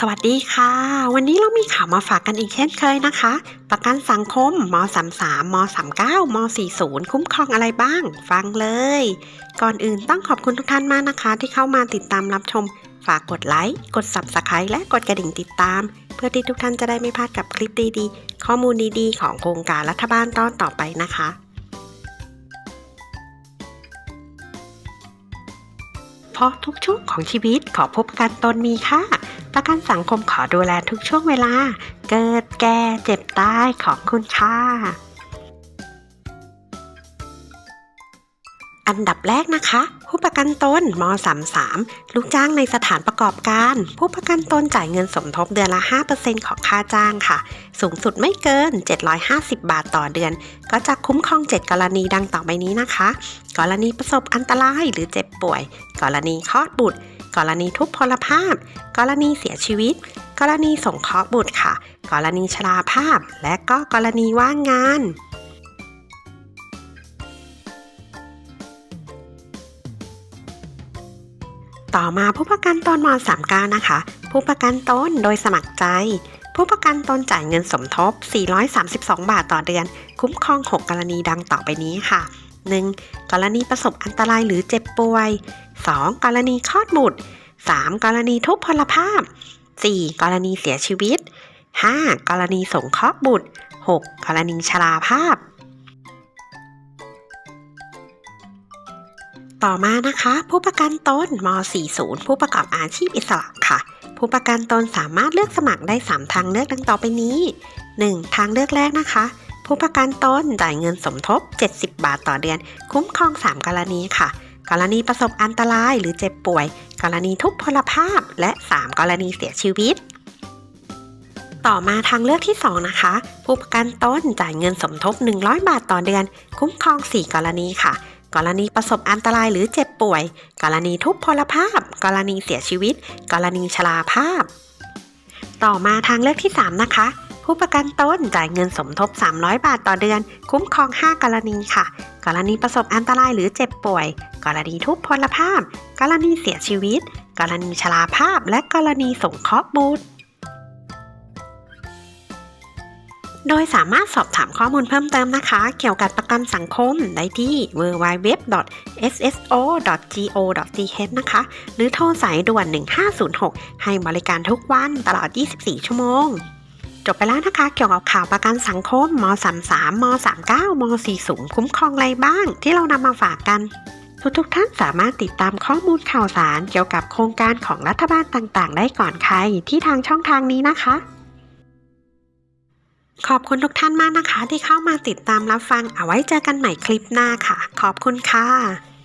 สวัสดีค่ะ วันนี้เรามีข่าวมาฝากกันอีกเช่นเคยนะคะ ประกันสังคมม33ม39ม40คุ้มครองอะไรบ้าง ฟังเลย ก่อนอื่นต้องขอบคุณทุกท่านมากนะคะ ที่เข้ามาติดตามรับชม ฝากกดไลค์กด Subscribe และกดกระดิ่งติดตาม เพื่อที่ทุกท่านจะได้ไม่พลาดกับคลิปดีๆ ข้อมูลดีๆ ของโครงการรัฐบาลตอนต่อไปนะคะเพราะทุกช่วงของชีวิตขอพบกันตนมีค่า ประกันสังคมขอดูแลทุกช่วงเวลา เกิดแก่เจ็บตายของคุณค่าอันดับแรกนะคะ ผู้ประกันตนม 33 ลูกจ้างในสถานประกอบการ ผู้ประกันตนจ่ายเงินสมทบเดือนละ 5%ของค่าจ้างค่ะ สูงสุดไม่เกิน 750 บาทต่อเดือน ก็จะคุ้มครอง 7 กรณีดังต่อไปนี้นะคะ กรณีประสบอันตรายหรือเจ็บป่วย กรณีคลอดบุตร กรณีทุพพลภาพ กรณีเสียชีวิต กรณีสงเคราะห์บุตรค่ะ กรณีชราภาพ และก็กรณีว่างงานต่อมาผู้ประกันตนม39นะคะ ผู้ประกันตนโดยสมัครใจ ผู้ประกันตนจ่ายเงินสมทบ 432 บาทต่อเดือน คุ้มครอง 6 กรณีดังต่อไปนี้ค่ะ 1. กรณีประสบอันตรายหรือเจ็บป่วย 2. กรณีคลอดบุตร 3. กรณีทุพพลภาพ 4. กรณีเสียชีวิต 5. กรณีสงเคราะห์บุตร 6. กรณีชราภาพ ต่อมานะคะ ผู้ประกันตนม 40 ผู้ประกอบอาชีพอิสระค่ะ ผู้ประกันตนสามารถเลือกสมัครได้ 3 ทางเลือกดังต่อไปนี้ 1. ทางเลือกแรกนะคะ ผู้ประกันตนจ่ายเงินสมทบ 70 บาทต่อเดือน คุ้มครอง 3 กรณีค่ะ กรณีประสบอันตรายหรือเจ็บป่วย กรณีทุพพลภาพ และ 3 กรณีเสียชีวิต ต่อมาทางเลือกที่ 2 นะคะ ผู้ประกันตนจ่ายเงินสมทบ 100 บาทต่อเดือน คุ้มครอง 4 กรณีค่ะ กรณีประสบอันตรายหรือเจ็บป่วย กรณีทุพพลภาพ กรณีเสียชีวิต กรณีชราภาพ ต่อมาทางเลือกที่ 3 นะคะ ผู้ประกันตนจ่ายเงินสมทบ 300 บาทต่อเดือน คุ้มครอง 5 กรณีค่ะ กรณีประสบอันตรายหรือเจ็บป่วย กรณีทุพพลภาพ กรณีเสียชีวิต กรณีชราภาพ และกรณีสงเคราะห์บุตรโดยสามารถสอบถามข้อมูลเพิ่มเติมนะคะ เกี่ยวกับประกันสังคมได้ที่ www.sso.go.th นะคะ หรือโทรสายด่วน 1506 ให้บริการทุกวันตลอด 24 ชั่วโมง จบไปแล้วนะคะ เกี่ยวกับข่าวประกันสังคมม33ม39ม40คุ้มครองอะไรบ้าง ที่เรานำมาฝากกัน ทุกๆท่านสามารถติดตามข้อมูลข่าวสารเกี่ยวกับโครงการของรัฐบาลต่างๆ ได้ก่อนใครที่ทางช่องทางนี้นะคะ ขอบคุณทุกท่านมากนะคะ ที่เข้ามาติดตามรับฟังเอาไว้เจอกันใหม่คลิปหน้าค่ะ ขอบคุณค่ะ